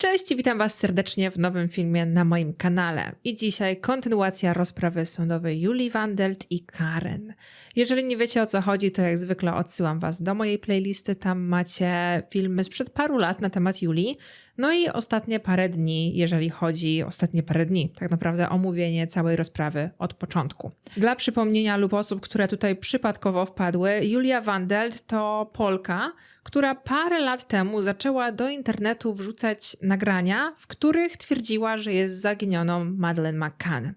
Cześć witam Was serdecznie w nowym filmie na moim kanale. I dzisiaj kontynuacja rozprawy sądowej Julii Wandelt i Karen. Jeżeli nie wiecie o co chodzi, to jak zwykle odsyłam Was do mojej playlisty. Tam macie filmy sprzed paru lat na temat Julii. No i ostatnie parę dni, jeżeli chodzi ostatnie parę dni, tak naprawdę omówienie całej rozprawy od początku. Dla przypomnienia lub osób, które tutaj przypadkowo wpadły, Julia Wandelt to Polka, która parę lat temu zaczęła do internetu wrzucać nagrania, w których twierdziła, że jest zaginioną Madeleine McCann.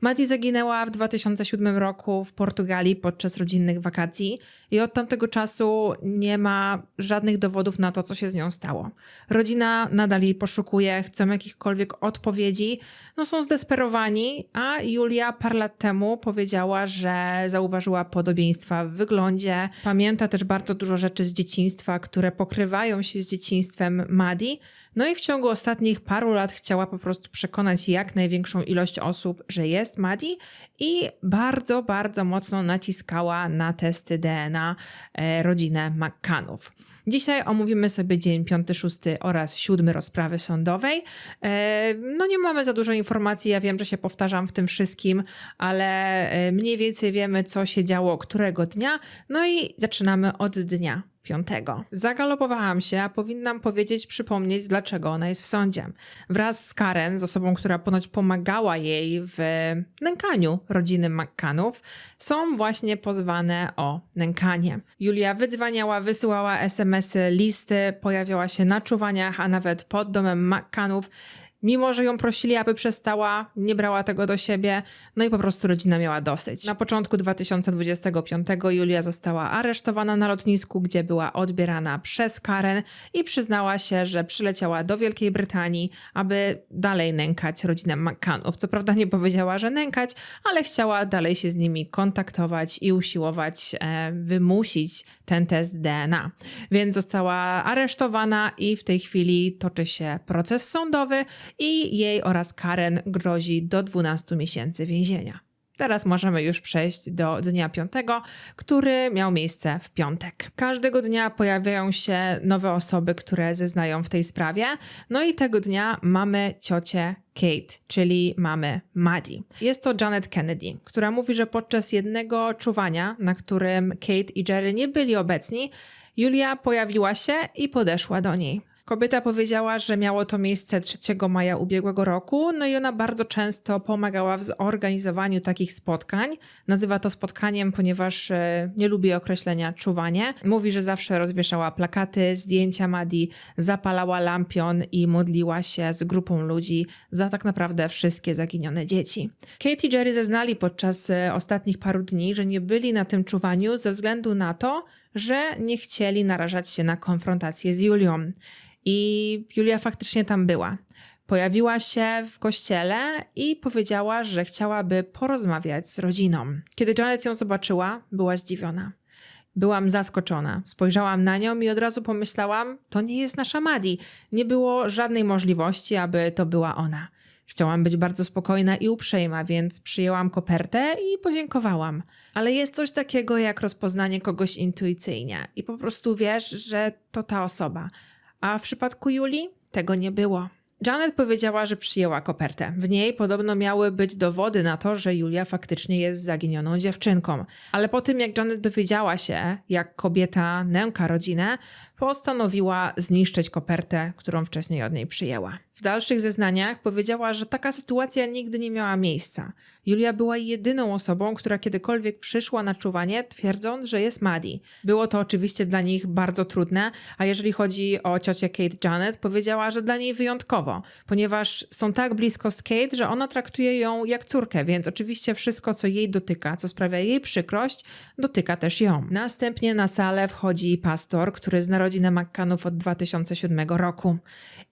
Maddie zaginęła w 2007 roku w Portugalii podczas rodzinnych wakacji i od tamtego czasu nie ma żadnych dowodów na to, co się z nią stało. Rodzina nadal jej poszukuje, chcą jakichkolwiek odpowiedzi, no są zdesperowani, a Julia parę lat temu powiedziała, że zauważyła podobieństwa w wyglądzie. Pamięta też bardzo dużo rzeczy z dzieciństwa, które pokrywają się z dzieciństwem Maddie, no i w ciągu ostatnich paru lat chciała po prostu przekonać jak największą ilość osób, że jest Maddie i bardzo, bardzo mocno naciskała na testy DNA e, rodzinę McCannów. Dzisiaj omówimy sobie dzień 5-6 oraz 7 rozprawy sądowej. E, No nie mamy za dużo informacji, ja wiem, że się powtarzam w tym wszystkim, ale e, mniej więcej wiemy, co się działo którego dnia. No i zaczynamy od dnia piątego. Zagalopowałam się, a powinnam powiedzieć, przypomnieć, dlaczego ona jest w sądzie. Wraz z Karen, z osobą, która ponoć pomagała jej w nękaniu rodziny McCannów, są właśnie pozwane o nękanie. Julia wydzwaniała, wysyłała SMS-y, listy, pojawiała się na czuwaniach, a nawet pod domem McCannów. Mimo, że ją prosili, aby przestała, nie brała tego do siebie, no i po prostu rodzina miała dosyć. Na początku 2025 Julia została aresztowana na lotnisku, gdzie była odbierana przez Karen i przyznała się, że przyleciała do Wielkiej Brytanii, aby dalej nękać rodzinę McCannów. Co prawda nie powiedziała, że nękać, ale chciała dalej się z nimi kontaktować i usiłować e, wymusić ten test DNA. Więc została aresztowana i w tej chwili toczy się proces sądowy i jej oraz Karen grozi do 12 miesięcy więzienia. Teraz możemy już przejść do dnia piątego, który miał miejsce w piątek. Każdego dnia pojawiają się nowe osoby, które zeznają w tej sprawie. No i tego dnia mamy ciocię Kate, czyli mamy Maddie. Jest to Janet Kennedy, która mówi, że podczas jednego czuwania, na którym Kate i Jerry nie byli obecni, Julia pojawiła się i podeszła do niej. Kobieta powiedziała, że miało to miejsce 3 maja ubiegłego roku, no i ona bardzo często pomagała w zorganizowaniu takich spotkań. Nazywa to spotkaniem, ponieważ e, nie lubi określenia czuwanie. Mówi, że zawsze rozwieszała plakaty, zdjęcia Madi, zapalała lampion i modliła się z grupą ludzi za tak naprawdę wszystkie zaginione dzieci. Kate i Jerry zeznali podczas e, ostatnich paru dni, że nie byli na tym czuwaniu ze względu na to, że nie chcieli narażać się na konfrontację z Julią. I Julia faktycznie tam była. Pojawiła się w kościele i powiedziała, że chciałaby porozmawiać z rodziną. Kiedy Janet ją zobaczyła, była zdziwiona. Byłam zaskoczona. Spojrzałam na nią i od razu pomyślałam, to nie jest nasza Maddie. Nie było żadnej możliwości, aby to była ona. Chciałam być bardzo spokojna i uprzejma, więc przyjęłam kopertę i podziękowałam. Ale jest coś takiego jak rozpoznanie kogoś intuicyjnie i po prostu wiesz, że to ta osoba. A w przypadku Julii tego nie było. Janet powiedziała, że przyjęła kopertę. W niej podobno miały być dowody na to, że Julia faktycznie jest zaginioną dziewczynką. Ale po tym, jak Janet dowiedziała się, jak kobieta nęka rodzinę, postanowiła zniszczyć kopertę, którą wcześniej od niej przyjęła. W dalszych zeznaniach powiedziała, że taka sytuacja nigdy nie miała miejsca. Julia była jedyną osobą, która kiedykolwiek przyszła na czuwanie, twierdząc, że jest Maddie. Było to oczywiście dla nich bardzo trudne, a jeżeli chodzi o ciocię Kate Janet, powiedziała, że dla niej wyjątkowo, ponieważ są tak blisko z Kate, że ona traktuje ją jak córkę, więc oczywiście wszystko, co jej dotyka, co sprawia jej przykrość, dotyka też ją. Następnie na salę wchodzi pastor, który zna rodzinę McCannów od 2007 roku.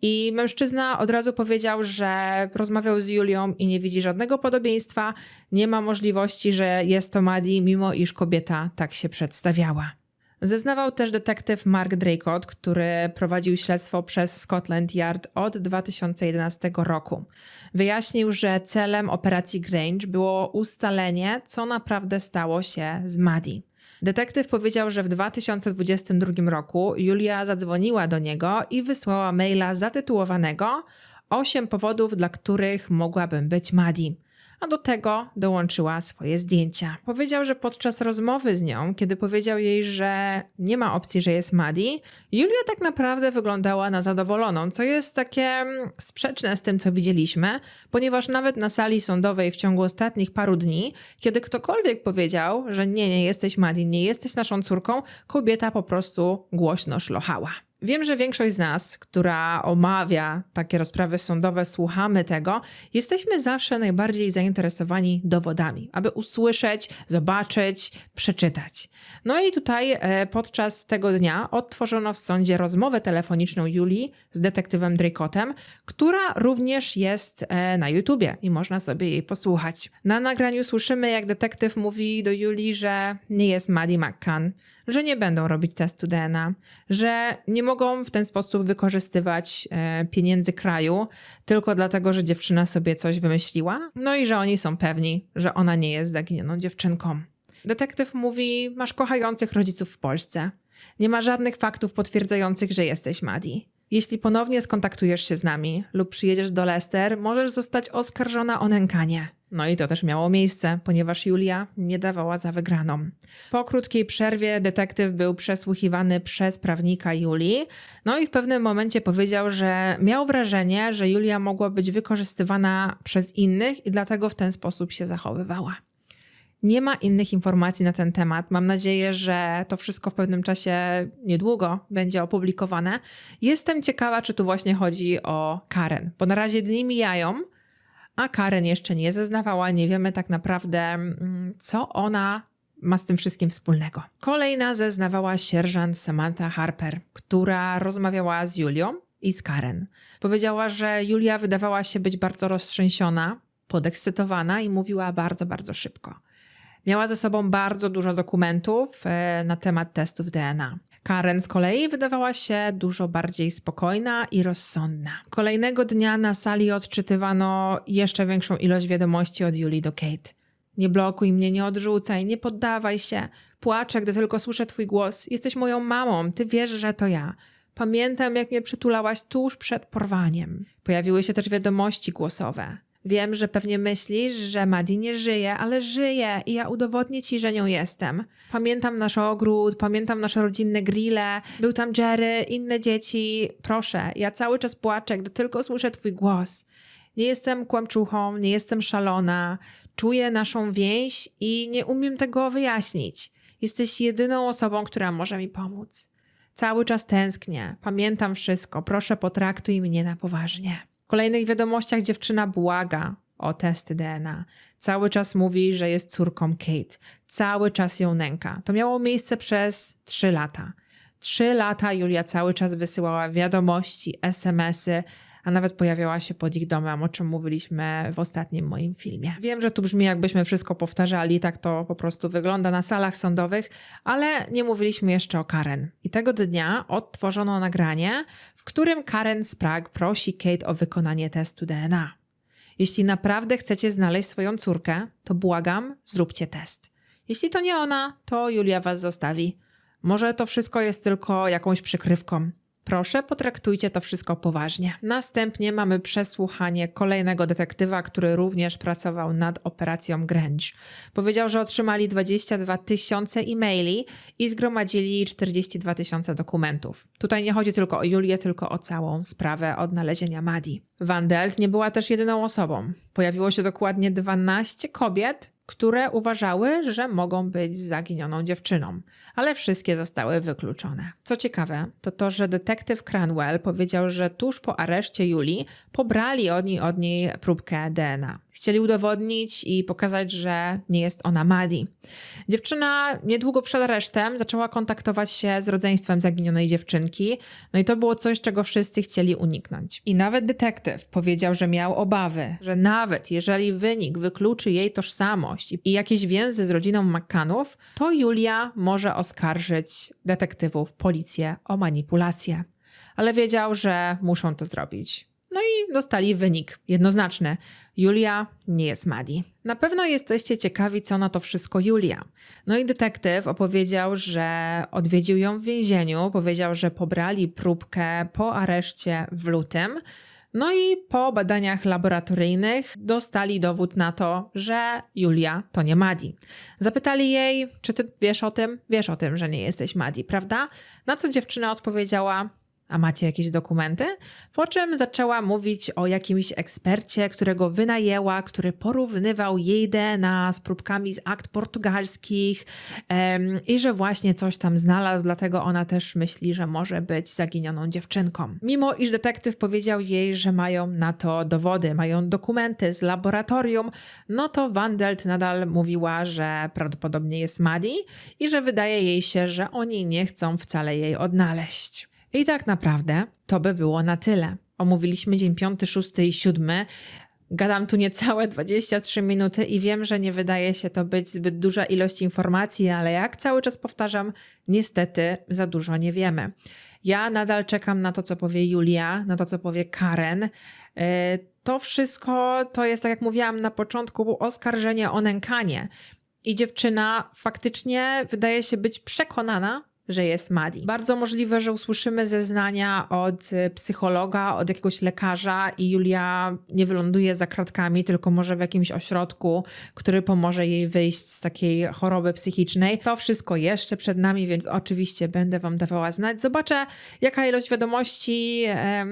I mężczyzna od razu powiedział, że rozmawiał z Julią i nie widzi żadnego podobieństwa, nie ma możliwości, że jest to Maddie, mimo iż kobieta tak się przedstawiała. Zeznawał też detektyw Mark Draycott, który prowadził śledztwo przez Scotland Yard od 2011 roku. Wyjaśnił, że celem operacji Grange było ustalenie, co naprawdę stało się z Maddie. Detektyw powiedział, że w 2022 roku Julia zadzwoniła do niego i wysłała maila zatytułowanego 8 powodów, dla których mogłabym być Maddie a do tego dołączyła swoje zdjęcia. Powiedział, że podczas rozmowy z nią, kiedy powiedział jej, że nie ma opcji, że jest Maddie, Julia tak naprawdę wyglądała na zadowoloną, co jest takie mm, sprzeczne z tym, co widzieliśmy, ponieważ nawet na sali sądowej w ciągu ostatnich paru dni, kiedy ktokolwiek powiedział, że nie, nie jesteś Maddie, nie jesteś naszą córką, kobieta po prostu głośno szlochała. Wiem, że większość z nas, która omawia takie rozprawy sądowe, słuchamy tego, jesteśmy zawsze najbardziej zainteresowani dowodami, aby usłyszeć, zobaczyć, przeczytać. No i tutaj e, podczas tego dnia odtworzono w sądzie rozmowę telefoniczną Julii z detektywem Dracotem, która również jest e, na YouTubie i można sobie jej posłuchać. Na nagraniu słyszymy, jak detektyw mówi do Julii, że nie jest Maddie McCann, że nie będą robić testu DNA, że nie mogą w ten sposób wykorzystywać e, pieniędzy kraju tylko dlatego, że dziewczyna sobie coś wymyśliła, no i że oni są pewni, że ona nie jest zaginioną dziewczynką. Detektyw mówi: Masz kochających rodziców w Polsce. Nie ma żadnych faktów potwierdzających, że jesteś Maddie. Jeśli ponownie skontaktujesz się z nami lub przyjedziesz do Leicester, możesz zostać oskarżona o nękanie. No i to też miało miejsce, ponieważ Julia nie dawała za wygraną. Po krótkiej przerwie detektyw był przesłuchiwany przez prawnika Julii, no i w pewnym momencie powiedział, że miał wrażenie, że Julia mogła być wykorzystywana przez innych i dlatego w ten sposób się zachowywała. Nie ma innych informacji na ten temat. Mam nadzieję, że to wszystko w pewnym czasie niedługo będzie opublikowane. Jestem ciekawa, czy tu właśnie chodzi o Karen, bo na razie dni mijają, a Karen jeszcze nie zeznawała. Nie wiemy tak naprawdę, mm, co ona ma z tym wszystkim wspólnego. Kolejna zeznawała sierżant Samantha Harper, która rozmawiała z Julią i z Karen. Powiedziała, że Julia wydawała się być bardzo roztrzęsiona, podekscytowana i mówiła bardzo, bardzo szybko. Miała ze sobą bardzo dużo dokumentów e, na temat testów DNA. Karen z kolei wydawała się dużo bardziej spokojna i rozsądna. Kolejnego dnia na sali odczytywano jeszcze większą ilość wiadomości od Julii do Kate. Nie blokuj mnie, nie odrzucaj, nie poddawaj się. Płaczę, gdy tylko słyszę twój głos. Jesteś moją mamą, ty wiesz, że to ja. Pamiętam, jak mnie przytulałaś tuż przed porwaniem. Pojawiły się też wiadomości głosowe. Wiem, że pewnie myślisz, że Maddie nie żyje, ale żyje i ja udowodnię ci, że nią jestem. Pamiętam nasz ogród, pamiętam nasze rodzinne grille, był tam Jerry, inne dzieci. Proszę, ja cały czas płaczę, gdy tylko słyszę twój głos. Nie jestem kłamczuchą, nie jestem szalona, czuję naszą więź i nie umiem tego wyjaśnić. Jesteś jedyną osobą, która może mi pomóc. Cały czas tęsknię, pamiętam wszystko, proszę potraktuj mnie na poważnie. Kolejnych wiadomościach dziewczyna błaga o testy DNA. Cały czas mówi, że jest córką Kate. Cały czas ją nęka. To miało miejsce przez trzy lata. Trzy lata Julia cały czas wysyłała wiadomości, SMSy, a nawet pojawiała się pod ich domem, o czym mówiliśmy w ostatnim moim filmie. Wiem, że tu brzmi jakbyśmy wszystko powtarzali, tak to po prostu wygląda na salach sądowych, ale nie mówiliśmy jeszcze o Karen. I tego dnia odtworzono nagranie, w którym Karen Sprague prosi Kate o wykonanie testu DNA. Jeśli naprawdę chcecie znaleźć swoją córkę, to błagam, zróbcie test. Jeśli to nie ona, to Julia was zostawi. Może to wszystko jest tylko jakąś przykrywką. Proszę, potraktujcie to wszystko poważnie. Następnie mamy przesłuchanie kolejnego detektywa, który również pracował nad operacją Grange. Powiedział, że otrzymali 22 tysiące e-maili i zgromadzili 42 tysiące dokumentów. Tutaj nie chodzi tylko o Julię, tylko o całą sprawę odnalezienia Madi. Van Delt nie była też jedyną osobą. Pojawiło się dokładnie 12 kobiet, które uważały, że mogą być zaginioną dziewczyną, ale wszystkie zostały wykluczone. Co ciekawe, to to, że detektyw Cranwell powiedział, że tuż po areszcie Julii pobrali oni od niej próbkę DNA. Chcieli udowodnić i pokazać, że nie jest ona Maddie. Dziewczyna niedługo przed aresztem zaczęła kontaktować się z rodzeństwem zaginionej dziewczynki, no i to było coś, czego wszyscy chcieli uniknąć. I nawet detektyw powiedział, że miał obawy, że nawet jeżeli wynik wykluczy jej tożsamość i jakieś więzy z rodziną McCannów, to Julia może oskarżyć detektywów, policję o manipulację. Ale wiedział, że muszą to zrobić No i dostali wynik jednoznaczny. Julia nie jest Madi. Na pewno jesteście ciekawi, co na to wszystko Julia. No i detektyw opowiedział, że odwiedził ją w więzieniu, powiedział, że pobrali próbkę po areszcie w lutym. No i po badaniach laboratoryjnych dostali dowód na to, że Julia to nie Madi. Zapytali jej, czy ty wiesz o tym? Wiesz o tym, że nie jesteś Madi, prawda? Na co dziewczyna odpowiedziała, a macie jakieś dokumenty? Po czym zaczęła mówić o jakimś ekspercie, którego wynajęła, który porównywał jej DNA z próbkami z akt portugalskich i że właśnie coś tam znalazł, dlatego ona też myśli, że może być zaginioną dziewczynką. Mimo iż detektyw powiedział jej, że mają na to dowody, mają dokumenty z laboratorium, no to Wandelt nadal mówiła, że prawdopodobnie jest Madi i że wydaje jej się, że oni nie chcą wcale jej odnaleźć. I tak naprawdę to by było na tyle. Omówiliśmy dzień 5, 6 i 7. Gadam tu niecałe 23 minuty i wiem, że nie wydaje się to być zbyt duża ilość informacji, ale jak cały czas powtarzam, niestety za dużo nie wiemy. Ja nadal czekam na to, co powie Julia, na to, co powie Karen. Yy, To wszystko to jest, tak jak mówiłam na początku, oskarżenie o nękanie. I dziewczyna faktycznie wydaje się być przekonana, że jest Madi. Bardzo możliwe, że usłyszymy zeznania od y, psychologa, od jakiegoś lekarza i Julia nie wyląduje za kratkami, tylko może w jakimś ośrodku, który pomoże jej wyjść z takiej choroby psychicznej. To wszystko jeszcze przed nami, więc oczywiście będę Wam dawała znać. Zobaczę, jaka ilość wiadomości em,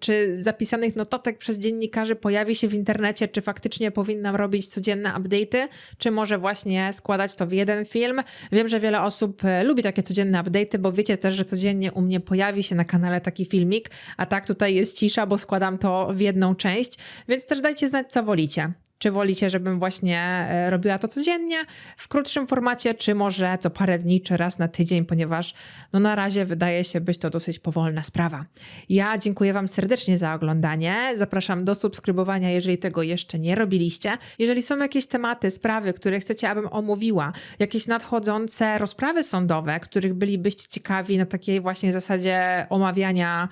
czy zapisanych notatek przez dziennikarzy pojawi się w internecie, czy faktycznie powinnam robić codzienne update'y, czy może właśnie składać to w jeden film. Wiem, że wiele osób e, lubi takie codzienne update'y, bo wiecie też, że codziennie u mnie pojawi się na kanale taki filmik, a tak tutaj jest cisza, bo składam to w jedną część, więc też dajcie znać, co wolicie. Czy wolicie, żebym właśnie e, robiła to codziennie w krótszym formacie, czy może co parę dni, czy raz na tydzień, ponieważ no na razie wydaje się być to dosyć powolna sprawa. Ja dziękuję Wam serdecznie za oglądanie. Zapraszam do subskrybowania, jeżeli tego jeszcze nie robiliście. Jeżeli są jakieś tematy, sprawy, które chcecie, abym omówiła, jakieś nadchodzące rozprawy sądowe, których bylibyście ciekawi na takiej właśnie zasadzie omawiania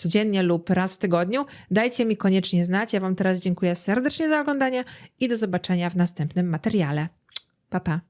codziennie lub raz w tygodniu, dajcie mi koniecznie znać. Ja Wam teraz dziękuję serdecznie za oglądanie i do zobaczenia w następnym materiale. Pa, pa.